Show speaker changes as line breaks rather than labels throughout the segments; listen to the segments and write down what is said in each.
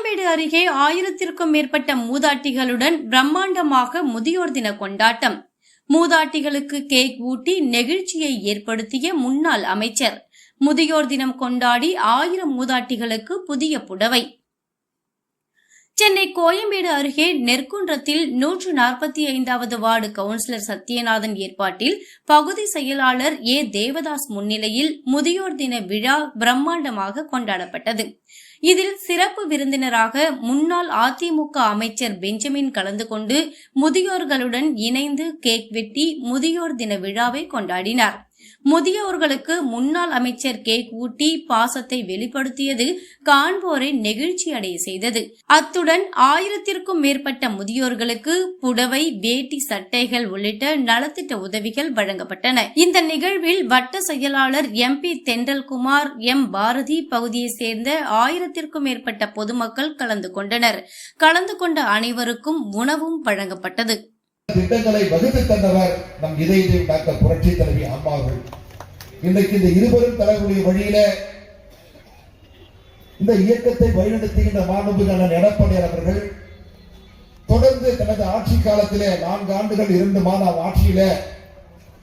கோயம்பேடு அருகே ஆயிரத்திற்கும் மேற்பட்ட மூதாட்டிகளுடன் பிரம்மாண்டமாக முதியோர் தின கொண்டாட்டம். மூதாட்டிகளுக்கு கேக் ஊட்டி நெகிழ்ச்சியை ஏற்படுத்திய முன்னாள் அமைச்சர். முதியோர் தினம் கொண்டாடி ஆயிரம் மூதாட்டிகளுக்கு புதிய புடவை. சென்னை கோயம்பேடு அருகே நெற்குன்றத்தில் நூற்று நாற்பத்தி ஐந்தாவது வார்டு கவுன்சிலர் சத்யநாதன் ஏற்பாட்டில் பகுதி செயலாளர் ஏ. தேவதாஸ் முன்னிலையில் முதியோர் தின விழா பிரம்மாண்டமாக கொண்டாடப்பட்டது. இதில் சிறப்பு விருந்தினராக முன்னாள் அதிமுக அமைச்சர் பெஞ்சமின் கலந்து கொண்டு முதியோர்களுடன் இணைந்து கேக் வெட்டி முதியோர் தின விழாவை கொண்டாடினார். முதியோர்களுக்கு முன்னாள் அமைச்சர் கேக் ஊட்டி பாசத்தை வெளிப்படுத்தியது காண்போரை நெகிழ்ச்சி அடைய செய்தது. அத்துடன் ஆயிரத்திற்கும் மேற்பட்ட முதியோர்களுக்கு புடவை வேட்டி சட்டைகள் உள்ளிட்ட நலத்திட்ட உதவிகள் வழங்கப்பட்டன. இந்த நிகழ்வில் வட்ட செயலாளர் M. P. Thendalkumar M. Bharathi பகுதியைச் சேர்ந்த ஆயிரத்திற்கும் மேற்பட்ட பொதுமக்கள் கலந்து கொண்டனர். கலந்து கொண்ட அனைவருக்கும் உணவும் வழங்கப்பட்டது.
திட்டங்களை வகுத்து தந்தவர் நம் இதய டாக்டர் புரட்சி தலைவி அம்மா அவர்கள். இன்றைக்கு இந்த இருவரும் தரக்கூடிய வழியில இந்த இயக்கத்தை வழிநடத்துகின்ற மாண்புமிகு எடப்பாடியார் அவர்கள் தொடர்ந்து தனது ஆட்சி காலத்திலே நான்கு ஆண்டுகள் இரண்டு மாத ஆட்சியில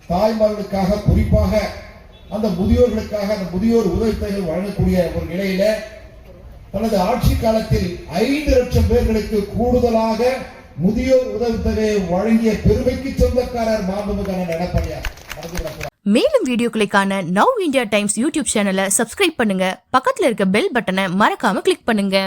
தாய்மார்களுக்காக குறிப்பாக அந்த முதியோர்களுக்காக அந்த முதியோர் உதவித்தொகை வழங்கக்கூடிய ஒரு நிலையில தனது ஆட்சி காலத்தில் ஐந்து லட்சம் பேர்களுக்கு கூடுதலாக முதியோர் உதவித்தொகையை வழங்கிய பெருமைக்கு சொந்தக்காரர் மாண்புமிகு எடப்பாடியார்.
மேலும் வீடியோக்களுக்கான நவ் இந்தியா டைம்ஸ் யூடியூப் சேனலை சப்ஸ்கிரைப் பண்ணுங்க. பக்கத்தில் இருக்க பெல் பட்டனை மறக்காம கிளிக் பண்ணுங்க.